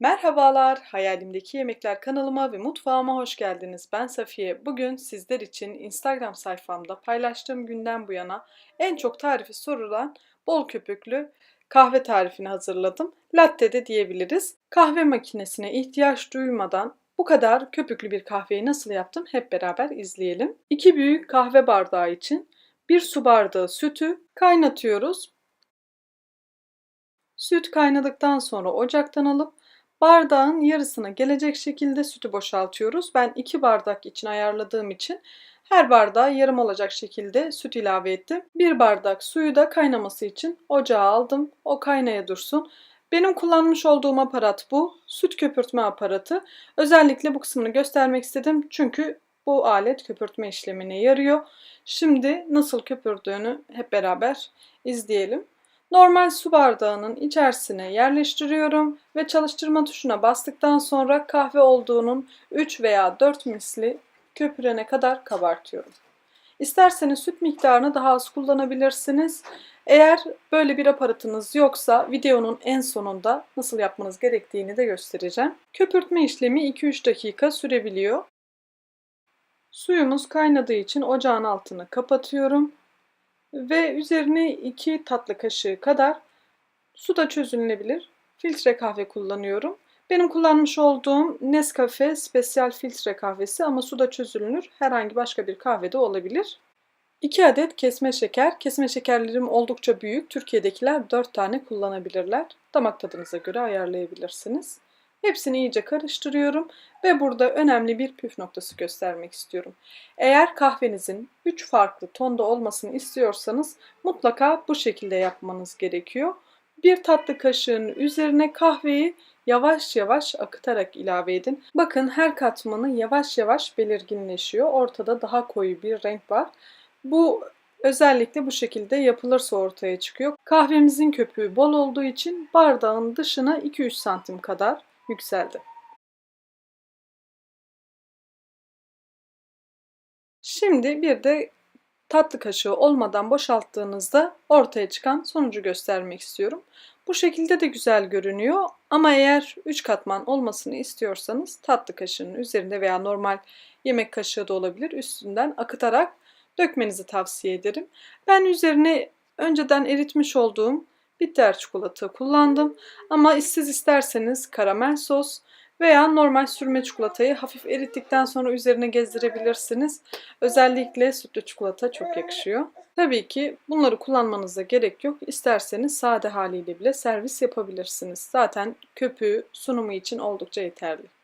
Merhabalar, Hayalimdeki Yemekler kanalıma ve mutfağıma hoş geldiniz. Ben Safiye. Bugün sizler için Instagram sayfamda paylaştığım günden bu yana en çok tarifi sorulan bol köpüklü kahve tarifini hazırladım. Latte de diyebiliriz. Kahve makinesine ihtiyaç duymadan bu kadar köpüklü bir kahveyi nasıl yaptım hep beraber izleyelim. 2 büyük kahve bardağı için 1 su bardağı sütü kaynatıyoruz. Süt kaynadıktan sonra ocaktan alıp Bardağın yarısına gelecek şekilde sütü boşaltıyoruz. Ben 2 bardak için ayarladığım için her bardağa yarım olacak şekilde süt ilave ettim. Bir bardak suyu da kaynaması için ocağa aldım. O kaynaya dursun. Benim kullanmış olduğum aparat bu. Süt köpürtme aparatı. Özellikle bu kısmını göstermek istedim. Çünkü bu alet köpürtme işlemine yarıyor. Şimdi nasıl köpürdüğünü hep beraber izleyelim. Normal su bardağının içerisine yerleştiriyorum ve çalıştırma tuşuna bastıktan sonra kahve olduğunun 3 veya 4 misli köpürene kadar kabartıyorum. İsterseniz süt miktarını daha az kullanabilirsiniz. Eğer böyle bir aparatınız yoksa videonun en sonunda nasıl yapmanız gerektiğini de göstereceğim. Köpürtme işlemi 2-3 dakika sürebiliyor. Suyumuz kaynadığı için ocağın altını kapatıyorum ve üzerine 2 tatlı kaşığı kadar su da çözünülebilir filtre kahve kullanıyorum. Benim kullanmış olduğum Nescafe Special filtre kahvesi ama suda çözülünür. Herhangi başka bir kahve de olabilir. 2 adet kesme şeker. Kesme şekerlerim oldukça büyük. Türkiye'dekiler 4 tane kullanabilirler. Damak tadınıza göre ayarlayabilirsiniz. Hepsini iyice karıştırıyorum ve burada önemli bir püf noktası göstermek istiyorum. Eğer kahvenizin 3 farklı tonda olmasını istiyorsanız mutlaka bu şekilde yapmanız gerekiyor. Bir tatlı kaşığının üzerine kahveyi yavaş yavaş akıtarak ilave edin. Bakın her katmanı yavaş yavaş belirginleşiyor. Ortada daha koyu bir renk var. Bu özellikle bu şekilde yapılırsa ortaya çıkıyor. Kahvemizin köpüğü bol olduğu için bardağın dışına 2-3 santim kadar yükseldi. Şimdi bir de tatlı kaşığı olmadan boşalttığınızda ortaya çıkan sonucu göstermek istiyorum. Bu şekilde de güzel görünüyor ama eğer 3 katman olmasını istiyorsanız tatlı kaşığının üzerinde veya normal yemek kaşığı da olabilir üstünden akıtarak dökmenizi tavsiye ederim. Ben üzerine önceden eritmiş olduğum bitter çikolata kullandım. Ama siz isterseniz karamel sos veya normal sürme çikolatayı hafif erittikten sonra üzerine gezdirebilirsiniz. Özellikle sütlü çikolata çok yakışıyor. Tabii ki bunları kullanmanıza gerek yok. İsterseniz sade haliyle bile servis yapabilirsiniz. Zaten köpüğü sunumu için oldukça yeterli.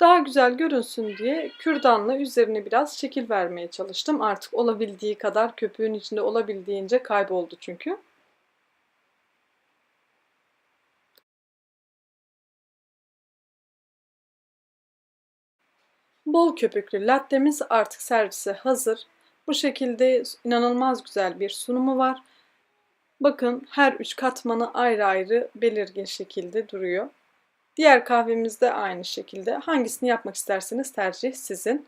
Daha güzel görünsün diye kürdanla üzerine biraz şekil vermeye çalıştım. Artık olabildiği kadar köpüğün içinde olabildiğince kayboldu çünkü. Bol köpüklü lattemiz artık servise hazır. Bu şekilde inanılmaz güzel bir sunumu var. Bakın her üç katmanı ayrı ayrı belirgin şekilde duruyor. Diğer kahvemiz de aynı şekilde. Hangisini yapmak isterseniz tercih sizin.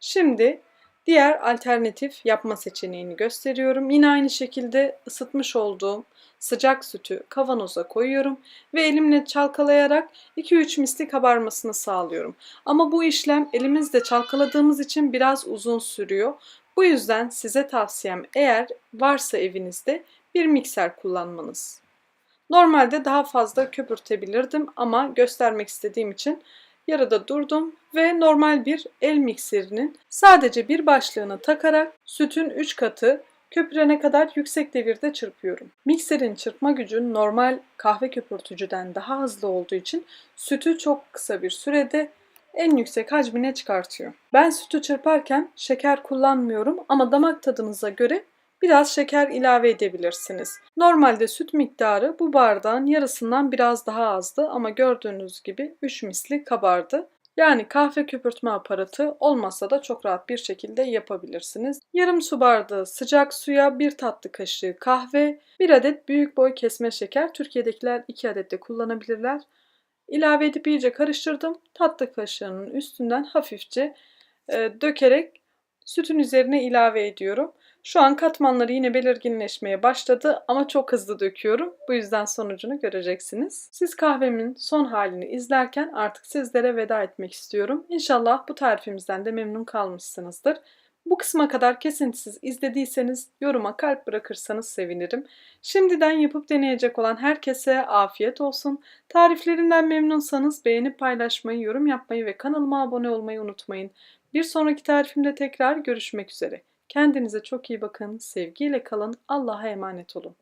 Şimdi diğer alternatif yapma seçeneğini gösteriyorum. Yine aynı şekilde ısıtmış olduğum sıcak sütü kavanoza koyuyorum ve elimle çalkalayarak 2-3 misli kabarmasını sağlıyorum. Ama bu işlem elimizde çalkaladığımız için biraz uzun sürüyor. Bu yüzden size tavsiyem eğer varsa evinizde bir mikser kullanmanız. Normalde daha fazla köpürtebilirdim ama göstermek istediğim için yarıda durdum ve normal bir el mikserinin sadece bir başlığını takarak sütün 3 katı köpürene kadar yüksek devirde çırpıyorum. Mikserin çırpma gücü normal kahve köpürtücüden daha hızlı olduğu için sütü çok kısa bir sürede en yüksek hacmine çıkartıyor. Ben sütü çırparken şeker kullanmıyorum ama damak tadınıza göre biraz şeker ilave edebilirsiniz. Normalde süt miktarı bu bardağın yarısından biraz daha azdı ama gördüğünüz gibi 3 misli kabardı. Yani kahve köpürtme aparatı olmasa da çok rahat bir şekilde yapabilirsiniz. Yarım su bardağı sıcak suya bir tatlı kaşığı kahve, bir adet büyük boy kesme şeker. Türkiye'dekiler 2 adet de kullanabilirler. İlave edip iyice karıştırdım. Tatlı kaşığının üstünden hafifçe e, dökerek sütün üzerine ilave ediyorum. Şu an katmanları yine belirginleşmeye başladı ama çok hızlı döküyorum. Bu yüzden sonucunu göreceksiniz. Siz kahvemin son halini izlerken artık sizlere veda etmek istiyorum. İnşallah bu tarifimizden de memnun kalmışsınızdır. Bu kısma kadar kesintisiz izlediyseniz yoruma kalp bırakırsanız sevinirim. Şimdiden yapıp deneyecek olan herkese afiyet olsun. Tariflerimden memnunsanız beğenip paylaşmayı, yorum yapmayı ve kanalıma abone olmayı unutmayın. Bir sonraki tarifimde tekrar görüşmek üzere. Kendinize çok iyi bakın, sevgiyle kalın, Allah'a emanet olun.